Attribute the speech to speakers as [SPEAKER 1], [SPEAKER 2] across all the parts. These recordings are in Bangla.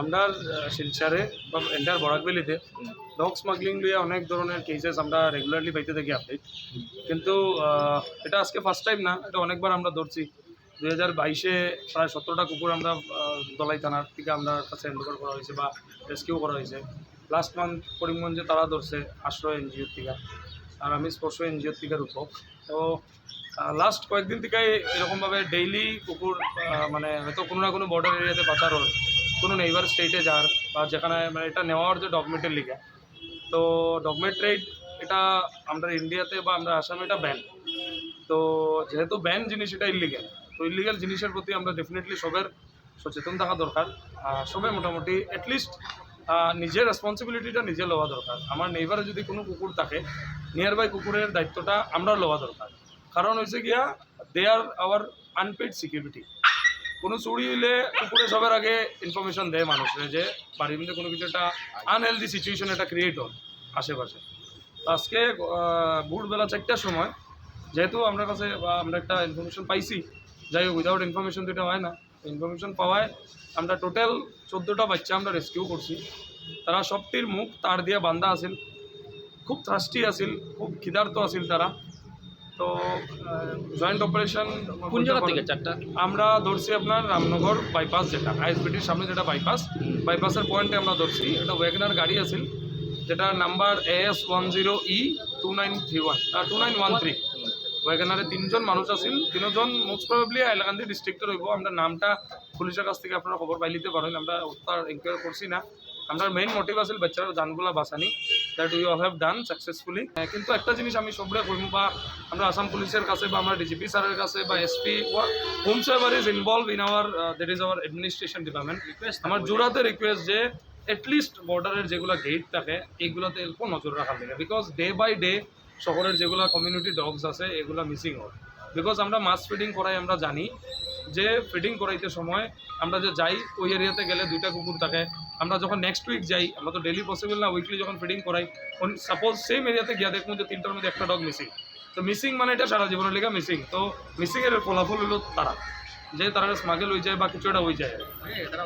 [SPEAKER 1] আমরা শিলচারে বা এন্টার বরাকবেলিতে ডগ স্মাগলিং লিয়ে অনেক ধরনের কেসেস আমরা রেগুলারলি পাইতে থাকি আপডেট কিন্তু এটা আজকে ফার্স্ট টাইম না এটা অনেকবার আমরা ধরছি। দুই হাজার বাইশে প্রায় সতেরোটা কুকুর আমরা দলাই থানার থেকে আমরা কাছে হ্যান্ডওভার করা হয়েছে বা রেস্কিউ করা হয়েছে। লাস্ট মান্থ করিমগঞ্জে তারা ধরছে আশ্রয় এনজিওর থেকে। আর আমি স্পর্শ এনজিওর থেকে রূপক তো লাস্ট কয়েকদিন থেকে এরকমভাবে ডেইলি কুকুর মানে হয়তো কোনো না কোনো বর্ডার এরিয়াতে পাচার হয়। কোনো নেইবার স্টেটে যার বা যেখানে মানে এটা নেওয়ার যে ডকুমেন্টের লিগে। তো ডকুমেন্ট ট্রেড এটা আমরা ইন্ডিয়াতে বা আমরা আসামে এটা ব্যান তো যেহেতু ব্যান জিনিস এটা ইলিগেল তো ইলিগেল জিনিসের প্রতি আমরা ডেফিনেটলি সবের সচেতন থাকা দরকার। সবে মোটামুটি অ্যাটলিস্ট নিজের রেসপন্সিবিলিটিটা নিজে লওয়া দরকার। আমার নেইবারে যদি কোনো কুকুর থাকে নিয়ার বাই কুকুরের দায়িত্বটা আমরা লওয়া দরকার। কারণ হয়েছে গিয়া they are our unpaid security কোনো চুরি হইলে কুকুরে সবার আগে ইনফরমেশন দেয় মানুষের যে বাড়ির মধ্যে কোনো কিছু একটা আনহেলদি সিচুয়েশন এটা ক্রিয়েট হয় আশেপাশে। আজকে ভোরবেলা চারটার সময় যেহেতু আমরা কাছে, বা আমরা একটা ইনফরমেশন পাইছি, যাই হোক উইদাউট ইনফরমেশন তো এটা হয় না। ইনফরমেশন পাওয়ায় আমরা টোটাল চোদ্দোটা বাচ্চা আমরা রেস্কিউ করছি। তারা সবটির মুখ তার দিয়ে বান্ধা আছিল, খুব থ্রাস্টি আছিল, খুব খিদার্ত আছিল তারা। তো জয়েন্ট অপারেশন
[SPEAKER 2] কোন জায়গা থেকে চারটা?
[SPEAKER 1] আমরা ধরছি আপনার রামনগর বাইপাস যেটা আইএসবিটির সামনে যেটা বাইপাস বাইপাসের পয়েন্টে আমরা ধরছি এটা ওয়েগনার গাড়ি আছিল যেটা number S one zero E two nine three one two nine one three ওয়েগনারে তিনজন মানুষ আছিল তিনজন মোস্ট প্রবাবলি হাইলাকান্দি ডিস্ট্রিক্টের হইব আমরা নামটা পুলিশের কাছ থেকে আপনারা খবর পাইলিতে পারেন আমরা তার এনকোয়ারি করছি না। আমরা মেইন মোটিভ আছিল বাচ্চারা জানগুলা বাঁচানি that you have done successfully কিন্তু একটা জিনিস আমি সবরে কইম বা আমরা আসাম পুলিশের কাছে বা আমরা ডিজিপি স্যারের কাছে বা SP home server is involve in our that is our administration department আমার জোড়াতে রিকোয়েস্ট যে এটলিস্ট বর্ডারের যেগুলো গেট থাকে এইগুলোতে অল্প নজর রাখা লাগে বিকজ ডে বাই ডে শহরের যেগুলো কমিউনিটি ডগস আছে এগুলো মিসিং হয়। বিকজ আমরা মাছ ফিডিং করাই, আমরা জানি যে ফিডিং করাইতে সময় আমরা যে যাই, ওই এরিয়াতে গেলে দুইটা কুকুর থাকে। আমরা যখন নেক্সট উইক যাই, আমরা তো ডেলি পসিবল না উইকলি যখন ফিডিং করাই সাপোজ সেম এরিয়াতে গিয়া দেখুন যে তিনটার মধ্যে একটা ডগ মিসিং তো মিসিং মানে এটা সারা জীবনের লেগে মিসিং তো মিসিংয়ের ফলাফল হলো তারা। যে তারা স্মাগেল হয়ে যায় বা কিছু একটা হয়ে যায়।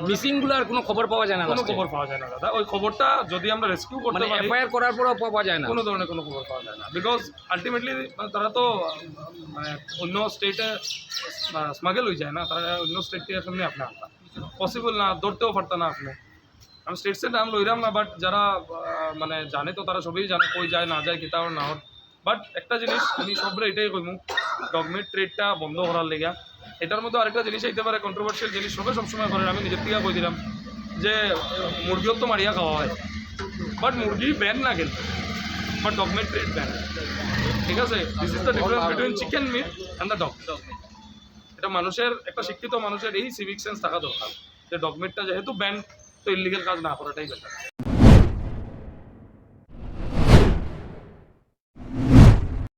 [SPEAKER 2] মিসিং আর কোনো খবর পাওয়া যায় না
[SPEAKER 1] কোনো খবর পাওয়া যায় না দাদা। ওই খবরটা যদি আমরা রেস্কিউ করতে
[SPEAKER 2] মানে
[SPEAKER 1] পারি
[SPEAKER 2] এফআইআর করার পরও পাওয়া যায় না।
[SPEAKER 1] কোনো ধরনের কোনো খবর পাওয়া যায় না। বিকজ আলটিমেটলি তারা তো মানে অন্য স্টেটে স্মাগেল হয়ে যায় না। তারা অন্য স্টেট থেকে কেমনি আপনি পসিবল না ধরতেও পারত না আপনি। আমি স্টেটসের নাম লইলাম না বাট যারা মানে জানে তো তারা সবই জানে কই যায় না যায় কিতাও না বাট একটা জিনিস আমি সবরে এটাই কইমু ডগমেট ট্রেডটা বন্ধ করার লেগা এটার মধ্যে আরেকটা জিনিস হইতে পারে কন্ট্রোভার্সিয়াল জিনিস সবে সবসময় করে আমি নিজের থেকে কই দিলাম যে মুরগিও তো মারিয়া খাওয়া হয়। বাট মুরগি ব্যান না কিন্তু। But dog meat trade ban ঠিক আছে? This is the difference between chicken meat and the dog এটা মানুষের একটা শিক্ষিত মানুষের এই সিভিক সেন্স থাকা দরকার। যে ডগ মিটটা যেহেতু ব্যান তো ইলিগেল কাজ না করাটাই বেটার